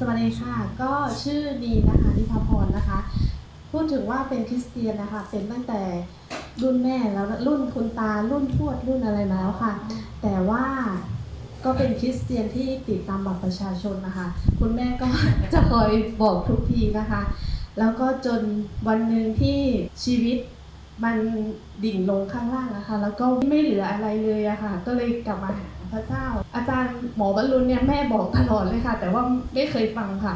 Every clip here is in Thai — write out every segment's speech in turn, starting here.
สวัสดีค่ะ ก็ชื่อดีนะคะนิพพรนะคะ พูดถึงว่าเป็นคริสเตียนนะคะ เป็นตั้งแต่รุ่นแม่แล้วรุ่นคุณตารุ่นทวดรุ่นอะไรมาแล้วค่ะ แต่ว่าก็เป็นคริสเตียนที่ติดตามบัตรประชาชนนะคะ คุณแม่ก็จะคอยบอกทุกทีนะคะ แล้วก็จนวันหนึ่งที่ชีวิตมันดิ่งลงข้างล่างนะคะ แล้วก็ไม่เหลืออะไรเลยอะค่ะ ก็เลยกลับมาหา พระเจ้า อาจารย์หมอบรรลุนเนี่ยแม่บอกตลอดเลยค่ะ แต่ว่าไม่เคยฟังค่ะ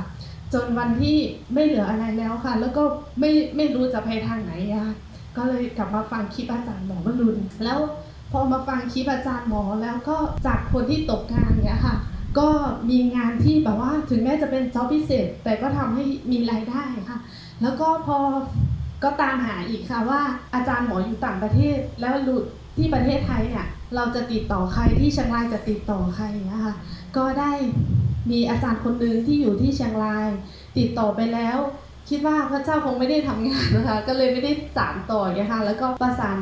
จนวันที่ไม่เหลืออะไรแล้วค่ะ แล้วก็ไม่ไม่รู้จะไปทางไหนอะค่ะก็เลยกลับมาฟังคลิปอาจารย์หมอบรรลุนแล้วพอมาฟังคลิปอาจารย์หมอแล้วก็จากคนที่ตกงานเนี่ยค่ะ ก็มีงานที่แบบว่าถึงแม้จะเป็นจ็อบพิเศษ แต่ก็ทำให้มีรายได้ค่ะ แล้วก็พอ ก็ตามหาอีกค่ะว่าอาจารย์หมออยู่ต่างประเทศแล้วหลุดที่ประเทศไทยเนี่ยเราจะติดต่อใครที่เชียงรายจะติดต่อใครอย่างเงี้ยค่ะก็ได้มีอาจารย์คนหนึ่งที่อยู่ที่เชียงราย ติดต่อไปแล้ว คิดว่าพระเจ้าคงไม่ได้ทำงานนะคะ ก็เลยไม่ได้สานต่ออย่างเงี้ยค่ะแล้วก็ประสาน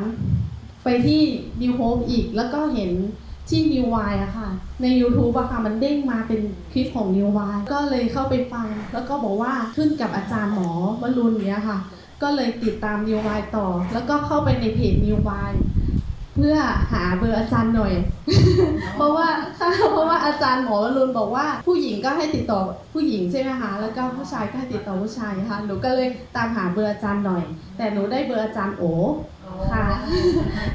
ไปที่นิวโฮปอีก แล้วก็เห็นที่นิววายอะค่ะ ใน YouTube อะค่ะมันเด้งมาเป็นคลิปของนิววายก็เลยเข้าไปฟัง แล้วก็บอกว่าขึ้นกับอาจารย์หมอวรุณเนี้ยค่ะ ก็เลยติดตามนิววายต่อ แล้วก็เข้าไปในเพจนิววายเพื่อหาเบอร์อาจารย์หน่อย เพราะว่าเพราะว่าอาจารย์หมอวรุณบอกว่า ผู้หญิงก็ให้ติดต่อผู้หญิงใช่ไหมคะแล้วก็ผู้ชายก็ให้ติดต่อผู้ชายค่ะหนูก็เลยตามหาเบอร์อาจารย์หน่อย แต่หนูได้เบอร์อาจารย์โอค่ะ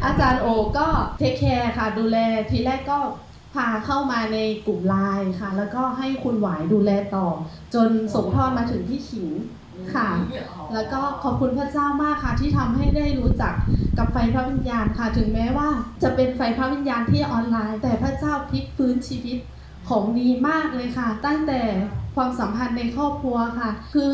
อาจารย์โอก็เทคแคร์ค่ะ ดูแลทีแรกก็ พาเข้ามาในกลุ่มไลน์ค่ะ แล้วก็ให้คุณหวายดูแลต่อ จนส่งทอดมาถึงที่ขิงค่ะ แล้วก็ขอบคุณพระเจ้ามากค่ะ ที่ทำให้ได้รู้จักกับไฟพระวิญญาณค่ะ ถึงแม้ว่าจะเป็นไฟพระวิญญาณที่ออนไลน์ แต่พระเจ้าพลิกฟื้นชีวิตของนีมากเลยค่ะ ตั้งแต่ความสัมพันธ์ในครอบครัวค่ะ คือ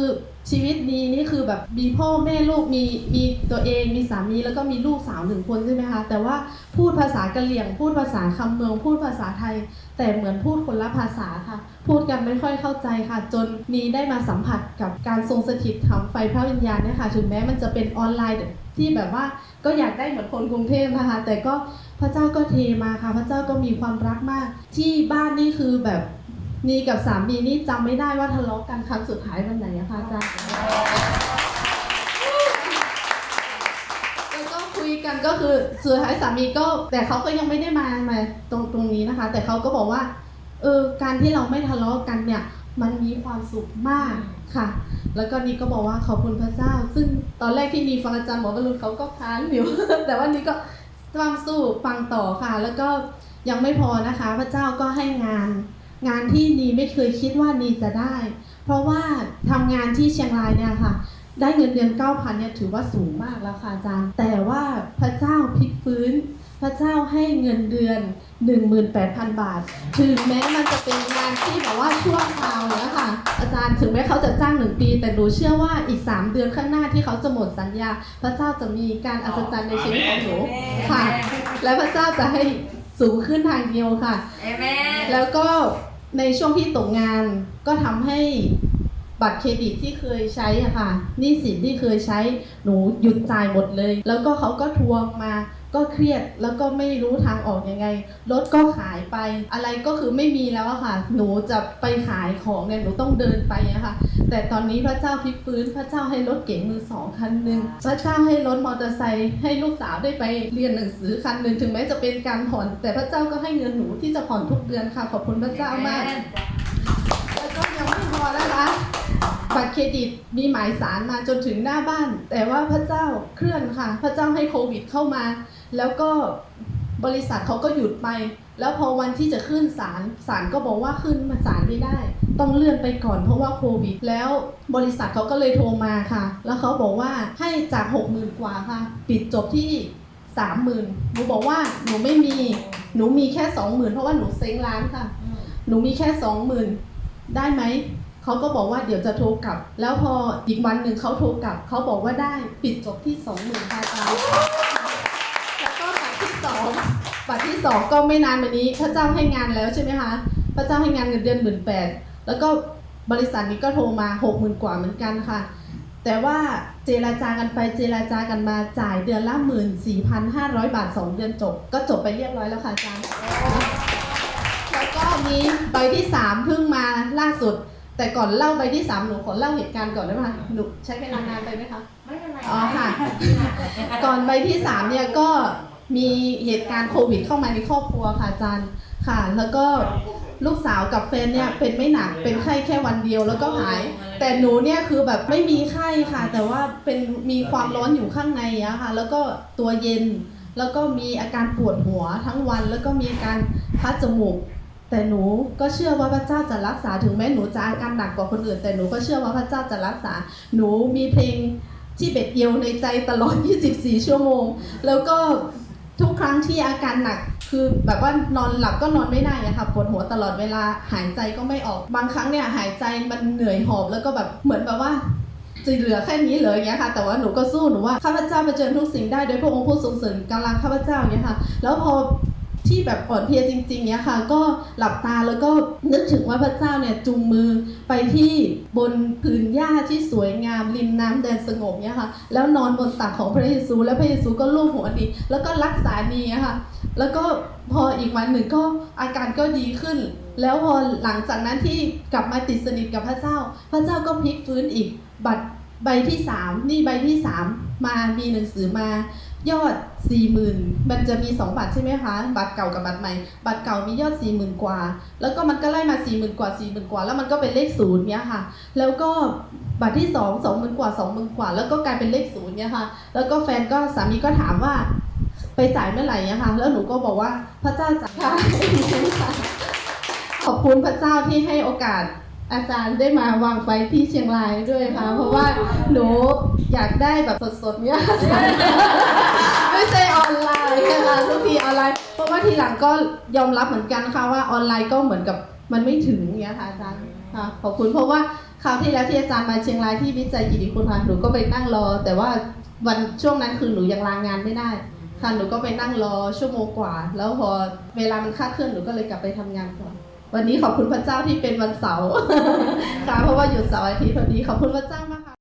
ชีวิตนี้นี่คือแบบมีพ่อแม่ลูกมีมีตัวเองมีสามีแล้วก็มีลูกสาวหนึ่งคนใช่ไหมคะแต่ว่าพูดภาษากะเหรี่ยง พูดภาษาคำเมือง พูดภาษาไทย แต่เหมือนพูดคนละภาษาค่ะ พูดกันไม่ค่อยเข้าใจค่ะ จนนี้ได้มาสัมผัสกับการทรงสถิตของไฟพระวิญญาณเนี่ยค่ะถึงแม้มันจะเป็นออนไลน์ที่แบบว่าก็อยากได้เหมือนคนกรุงเทพนะคะ แต่ก็พระเจ้าก็เทมาค่ะ พระเจ้าก็มีความรักมาก ที่บ้านนี่คือแบบ นี่กับสามีนี่จำไม่ได้ว่าทะเลาะกันครั้งสุดท้ายวันไหนอะคะอาจารย์แล้วก็คุยกันก็คือสุดท้ายสามีก็ แต่เขาก็ยังไม่ได้มามาตรงตรงนี้นะคะ แต่เขาก็บอกว่าเออการที่เราไม่ทะเลาะกันเนี่ยมันมีความสุขมากค่ะ แล้วก็นี่ก็บอกว่าขอบคุณพระเจ้า ซึ่งตอนแรกที่มีฟังอาจารย์หมอบรรลุเขาก็ค้านอยู่ แต่ว่านี่ก็ฟังสู้ฟังต่อค่ะ แล้วก็ยังไม่พอนะคะ พระเจ้าก็ให้งาน งานที่นีไม่เคยคิดว่านีจะได้ เพราะว่าทำงานที่เชียงรายเนี่ยค่ะ ได้เงินเดือน9,000เนี่ยถือว่าสูงมากแล้วค่ะอาจารย์ แต่ว่าพระเจ้าพลิกฟื้น พระเจ้าให้เงินเดือน 18,000 บาท ถึงแม้มันจะเป็นงานที่แบบว่าชั่วคราวแล้วค่ะ อาจารย์ถึงแม้เขาจะจ้างหนึ่งปี แต่หนูเชื่อว่าอีก 3 เดือนข้างหน้าที่เขาจะหมดสัญญา พระเจ้าจะมีการอัศจรรย์ในชีวิตของหนูค่ะ และพระเจ้าจะให้สูงขึ้นทางเดียวค่ะเอเมนแล้วก็ ในช่วงที่ตกงานก็ทำให้บัตรเครดิตที่เคยใช้อะค่ะหนี้สินที่เคยใช้หนูหยุดจ่ายหมดเลย แล้วก็เขาก็ทวงมา ก็เครียดแล้วก็ไม่รู้ทางออกยังไงรถก็ขายไป อะไรก็คือไม่มีแล้วอะค่ะ หนูจะไปขายของเนี่ยหนูต้องเดินไปอะค่ะ แต่ตอนนี้พระเจ้าพลิกฟื้น พระเจ้าให้รถเก๋งมือสองคันหนึ่งพระเจ้าให้รถมอเตอร์ไซค์ให้ลูกสาวได้ไปเรียนหนังสือคันหนึ่งถึงแม้จะเป็นการผ่อน แต่พระเจ้าก็ให้เงินหนูที่จะผ่อนทุกเดือนค่ะ ขอบคุณพระเจ้ามากแล้วก็ยังไม่พอนะคะบัตรเครดิตมีหมายสารมาจนถึงหน้าบ้าน แต่ว่าพระเจ้าเคลื่อนค่ะ พระเจ้าให้โควิดเข้ามา แล้วก็บริษัทเขาก็หยุดไป แล้วพอวันที่จะขึ้นศาลศาลก็บอกว่าขึ้นมาศาลไม่ได้ ต้องเลื่อนไปก่อนเพราะว่าโควิด แล้วบริษัทเขาก็เลยโทรมาค่ะ แล้วเขาบอกว่าให้จากหกหมื่นกว่าค่ะ ปิดจบที่สามหมื่นหนูบอกว่าหนูไม่มี หนูมีแค่สองหมื่นเพราะว่าหนูเซ้งร้านค่ะ หนูมีแค่สองหมื่นได้ไหม เขาก็บอกว่าเดี๋ยวจะโทรกลับ แล้วพออีกวันหนึ่งเขาโทรกลับ เขาบอกว่าได้ ปิดจบที่สองหมื่นค่ะอาจารย์แล้วก็บัตรที่ สองบัตรที่สองก็ไม่นานมานี้ พระเจ้าให้งานแล้วใช่ไหมคะ พระเจ้าให้งานเงินเดือนหมื่นแปดแล้วก็บริษัทนี้ก็โทรมาหกหมื่นกว่าเหมือนกันค่ะ แต่ว่าเจราจากันไปเจราจากันมาจ่ายเดือนละหมื่นสี่พันห้าร้อยบาทสองเดือนจบ ก็จบไปเรียบร้อยแล้วค่ะอาจารย์แล้วก็มีใบที่สามเพิ่งมาล่าสุด แต่ก่อนเล่าใบที่สามหนูขอเล่าเหตุการณ์ก่อนได้ไหมคะหนูใช้เวลานานไปไหมคะไม่เป็นไรอ๋อค่ะ ก่อนใบที่สามเนี่ยก็ มีเหตุการณ์โควิดเข้ามาในครอบครัวค่ะอาจารย์ค่ะ แล้วก็ลูกสาวกับแฟนเนี่ยเป็นไม่หนักเป็นไข้แค่วันเดียวแล้วก็หาย แต่หนูเนี่ยคือแบบไม่มีไข้ค่ะ แต่ว่าเป็นมีความร้อนอยู่ข้างในอะค่ะ แล้วก็ตัวเย็นแล้วก็มีอาการปวดหัวทั้งวัน แล้วก็มีอาการคัดจมูก แต่หนูก็เชื่อว่าพระเจ้าจะรักษาถึงแม้หนูจะอาการหนักกว่าคนอื่น แต่หนูก็เชื่อว่าพระเจ้าจะรักษา หนูมีเพลงที่เบ็ดเดียวในใจตลอด 24 ชั่วโมง แล้วก็ ทุกครั้งที่อาการหนัก คือแบบว่านอนหลับก็นอนไม่ได้อะค่ะปวดหัวตลอดเวลาหายใจก็ไม่ออกบางครั้งเนี่ยหายใจมันเหนื่อยหอบแล้วก็แบบเหมือนแบบว่าจะเหลือแค่นี้เหรออย่างเงี้ยค่ะ แต่ว่าหนูก็สู้หนูว่าข้าพเจ้าเผชิญทุกสิ่งได้โดยพระองค์ผู้ทรงเสริมกำลังข้าพเจ้าอย่างเงี้ยค่ะ แล้วพอ ที่แบบอ่อนเพลียจริงๆเนี้ยค่ะ ก็หลับตาแล้วก็นึกถึงว่าพระเจ้าเนี่ยจูงมือไปที่บนผืนหญ้าที่สวยงามริมน้ำแดนสงบเนี้ยค่ะ แล้วนอนบนตักของพระเยซู แล้วพระเยซูก็ลูบหัวดีแล้วก็รักษาดีอะค่ะ แล้วก็พออีกวันหนึ่งก็อาการก็ดีขึ้น แล้วพอหลังจากนั้นที่กลับมาติดสนิทกับพระเจ้า พระเจ้าก็พลิกฟื้นอีกบัตรใบที่สามนี่ใบที่สามมามีหนังสือมา ยอดสี่หมื่นมันจะมีสองบัตรใช่ไหมคะ บัตรเก่ากับบัตรใหม่ บัตรเก่ามียอดสี่หมื่นกว่า แล้วก็มันก็ไล่มาสี่หมื่นกว่าสี่หมื่นกว่า แล้วมันก็เป็นเลขศูนย์เนี้ยค่ะ แล้วก็บัตรที่สองสองหมื่นกว่าสองหมื่นกว่า แล้วก็กลายเป็นเลขศูนย์เนี้ยค่ะ แล้วก็แฟนก็สามีก็ถามว่าไปจ่ายเมื่อไหร่อะค่ะแล้วหนูก็บอกว่าพระเจ้าจ่ายค่ะ ขอบคุณพระเจ้าที่ให้โอกาส อาจารย์ได้มาวางไฟที่เชียงรายด้วยค่ะ เพราะว่าหนูอยากได้แบบสดๆเนี่ยไม่ใช่ออนไลน์นะคะทุกทีออนไลน์ เพราะว่าทีหลังก็ยอมรับเหมือนกันค่ะว่าออนไลน์ก็เหมือนกับมันไม่ถึงเนี้ยค่ะอาจารย์ค่ะขอบคุณเพราะว่าคราวที่แล้วที่อาจารย์มาเชียงรายที่วิจัยกิติคุณค่ะหนูก็ไปนั่งรอ แต่ว่าวันช่วงนั้นคือหนูยังลางานไม่ได้ค่ะหนูก็ไปนั่งรอชั่วโมงกว่า แล้วพอเวลามันคาดเคลื่อนหนูก็เลยกลับไปทำงานก่อน วันนี้ขอบคุณพระเจ้าที่เป็นวันเสาร์ค่ะเพราะว่าหยุดเสาร์อาทิตย์พอดีขอบคุณพระเจ้ามากค่ะ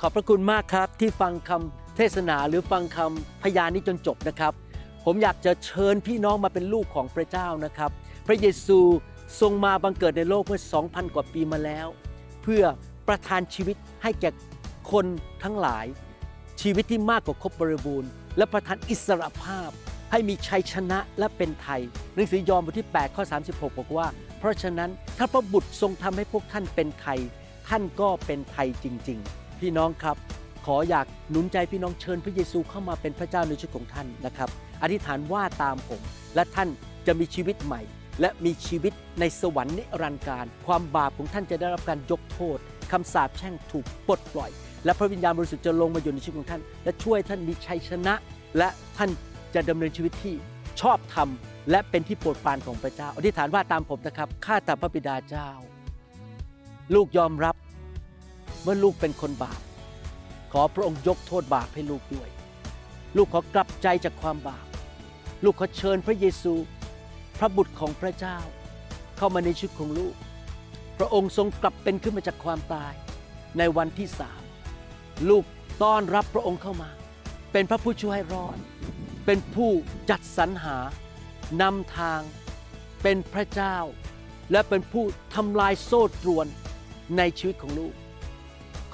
ขอบพระคุณมากครับที่ฟังคำเทศนาหรือฟังคำพยานนี้จนจบนะครับ ผมอยากจะเชิญพี่น้องมาเป็นลูกของพระเจ้านะครับ พระเยซูทรงมาบังเกิดในโลกเมื่อ 2,000 กว่าปีมาแล้ว เพื่อประทานชีวิตให้แก่คนทั้งหลาย ชีวิตที่มากกว่าครบบริบูรณ์ และประทานอิสรภาพ ให้มีชัยชนะและเป็นไทย หนังสือยอห์นบทที่ 8 ข้อ 36 บอกว่า เพราะฉะนั้นถ้าพระบุตรทรงทำให้พวกท่านเป็นไทย ท่านก็เป็นไทยจริง ๆ พี่น้องครับ ขออยากหนุนใจพี่น้องเชิญพระเยซูเข้ามาเป็นพระเจ้าในชีวิตของท่านนะครับ อธิษฐานว่าตามผม และท่านจะมีชีวิตใหม่ และมีชีวิตในสวรรค์นิรันดร์การ ความบาปของท่านจะได้รับการยกโทษคำสาปแช่งถูกปลดปล่อย และพระวิญญาณบริสุทธิ์จะลงมาอยู่ในชีวิตของท่าน และช่วยท่านมีชัยชนะ และท่าน จะดำเนินชีวิตที่ชอบธรรม และเป็นที่โปรดปรานของพระเจ้า อธิษฐานว่าตามผมนะครับ ข้าแต่พระบิดาเจ้า ลูกยอมรับเมื่อลูกเป็นคนบาป ขอพระองค์ยกโทษบาปให้ลูกด้วย ลูกขอกลับใจจากความบาป ลูกขอเชิญพระเยซู พระบุตรของพระเจ้า เข้ามาในชีวิตของลูก พระองค์ทรงกลับเป็นขึ้นมาจากความตายในวันที่สามลูกต้อนรับพระองค์เข้ามา เป็นพระผู้ช่วยให้รอด เป็นผู้จัดสรรหานำทาง เป็นพระเจ้า และเป็นผู้ทำลายโซ่ตรวนในชีวิตของลูก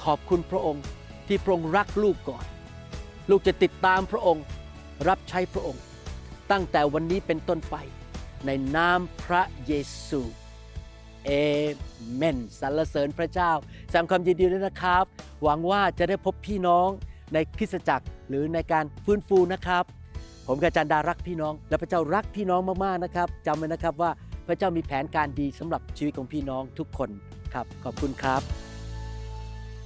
ขอบคุณพระองค์ที่พระองค์รักลูกก่อน ลูกจะติดตามพระองค์รับใช้พระองค์ ตั้งแต่วันนี้เป็นต้นไปในนามพระเยซูเอเมนสรรเสริญพระเจ้าแสดงความยินดีด้วยนะครับ หวังว่าจะได้พบพี่น้องในคริสตจักรหรือในการฟื้นฟูนะครับ ผมกับอาจารย์ดารักพี่น้อง และพระเจ้ารักพี่น้องมากๆนะครับจำไว้นะครับว่าพระเจ้ามีแผนการดีสำหรับชีวิตของพี่น้องทุกคนครับ ขอบคุณครับ